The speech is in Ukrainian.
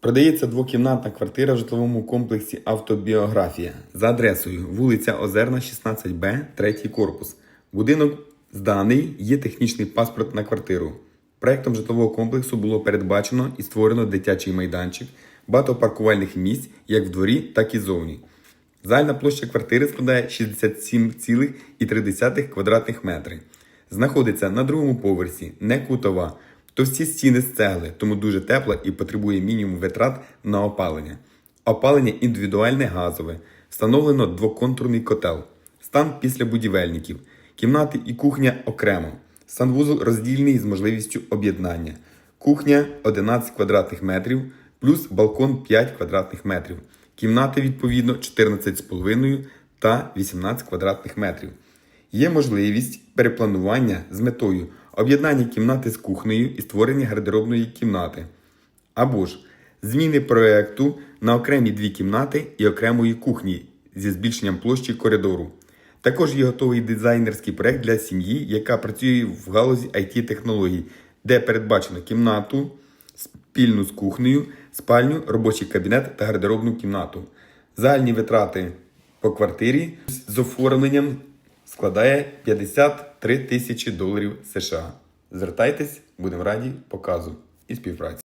Продається двокімнатна квартира в житловому комплексі Автобіографія за адресою вулиця Озерна, 16Б, третій корпус. Будинок зданий, є технічний паспорт на квартиру. Проектом житлового комплексу було передбачено і створено дитячий майданчик, багато паркувальних місць як в дворі, так і зовні. Загальна площа квартири складає 67,3 квадратних метри. Знаходиться на другому поверсі, не кутова. Товсті стіни з цегли, тому дуже тепла і потребує мінімум витрат на опалення. Опалення індивідуальне газове. Встановлено двоконтурний котел. Стан після будівельників. Кімнати і кухня окремо. Санвузол роздільний з можливістю об'єднання. Кухня 11 квадратних метрів плюс балкон 5 квадратних метрів. Кімнати відповідно 14,5 та 18 квадратних метрів. Є можливість перепланування з метою об'єднання кімнати з кухнею і створення гардеробної кімнати. Або ж зміни проекту на окремі дві кімнати і окремої кухні зі збільшенням площі коридору. Також є готовий дизайнерський проект для сім'ї, яка працює в галузі it технологій де передбачено кімнату спільну з кухнею, спальню, робочий кабінет та гардеробну кімнату. Загальні витрати по квартирі з оформленням складає 53 тисячі доларів США. Звертайтесь, будемо раді показу і співпраці.